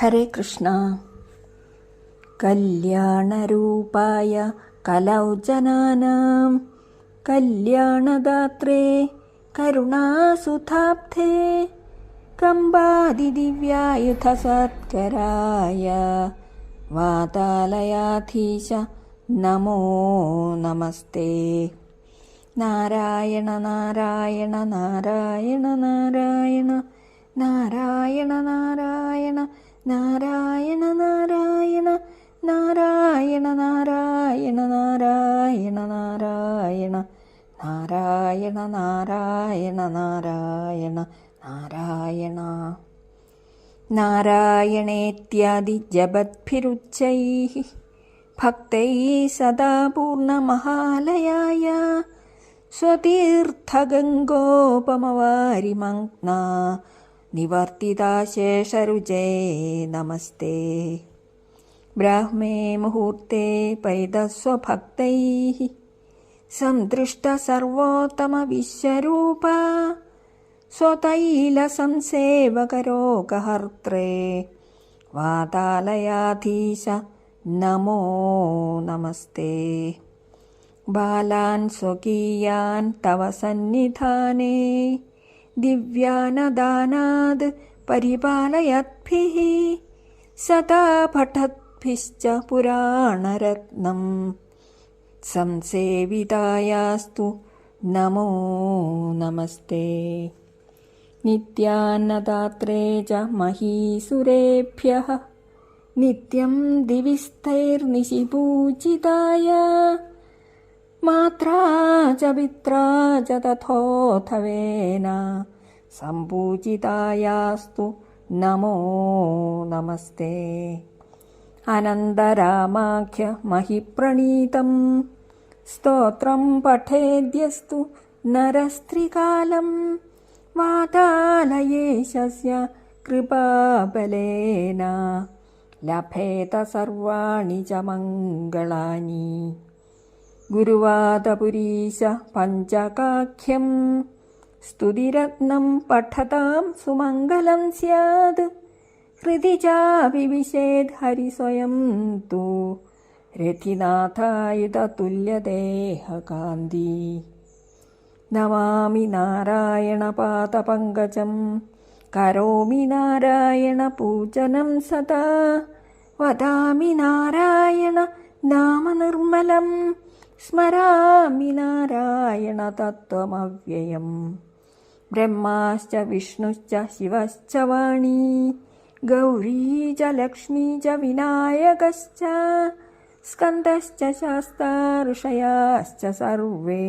ഹരേ കൃഷ്ണ. കല്യാണരൂപായ കലൗജനാനാം. കല്യാണദാത്രേ കരുണാസുധാബ്ധേ കമ്പാതിദിവ്യായുധസത്കരായ വാതാലയാധീശ നമോ നമസ്തേ. നാരായണ നാരായണ നാരായണ നാരായണ നാരായണ നാരായണ നാരായണ നാരായണ നാരായണ നാരായണ നാരായണ നാരായണ നാരായണ നാരായണ നാരായണ നാരായണ. നാരായണേത്യാദി ജപദ്ഭിരുച്ചൈ ഭക്തൈ സദാ പൂർണമഹാലയായ സ്വതീർത്ഥഗംഗോപമവാരിമഗ്ന നിവർത്തിതാശേഷരുചേ നമസ്തേ ബ്രാഹ്മേ മുഹൂർത്തേ പരിതസ്വഭക്തൈः സന്തൃഷ്ടസർവോത്തമവിശ്വരൂപ സ്വതൈലസംസേവകരോഗഹർത്രേ വാതാലയാധീശ നമോ നമസ്തേ ബാലാൻ സ്വകീയാൻ തവ സന്നിധാനേ दिव्यानदानाद् परिपालयद्भिः सदा पठद्भिश्च पुराणरत्नं संसेवितायास्तु नमो नमस्ते नित्यान्नदात्रे च महीसुरेभ्यः नित्यं दिविस्तैर्निशिपूजिताय മാത്രാ ച പിത്രാ ച തഥോഥവേന സമ്പൂജിതായാസ്തു നമോ നമസ്തേ. അനന്തരാമാഖ്യ മഹിപ്രണീതം. സ്തോത്രം പഠേദ്യസ്തു നരസ്ത്രികാലം. വാതാലയേശസ്യ കൃപാബലേന. ലഭേത സർവാണി ച മംഗളാനി. गुरुवादपुरीश पञ्चकाख्यं स्तुतिरत्नं पठतां सुमङ्गलं स्यात् हृदि चापिविशेद् हरिस्वयं तु रथिनाथायुधतुल्यदेहकान्ति नमामि नारायणपादपङ्कजं करोमि नारायणपूजनं सदा वदामि नारायण नामनिर्मलम् സ്മരാമി നാരായണ തത്വമവ്യയം ബ്രഹ്മാശ്ച വിഷ്ണുശ്ച ശിവശ്ച വാണി ഗൗരീ ച ച വിനായകശ്ച സ്കന്ദശ്ച ശാസ്താ ഋഷയാശ്ച സർവേ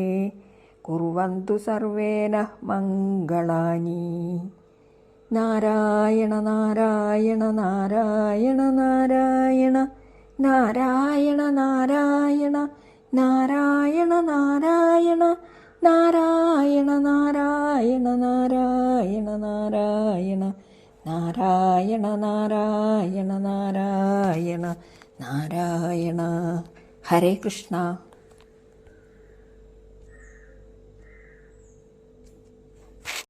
കുർവന്തു സർവേന മംഗളാനി നാരായണ നാരായണ നാരായണ നാരായണ നാരായണ നാരായണ നാരായണ നാരായണ നാരായണ നാരായണ നാരായണ നാരായണ നാരായണ നാരായണ നാരായണ നാരായണ. ഹരേ കൃഷ്ണ.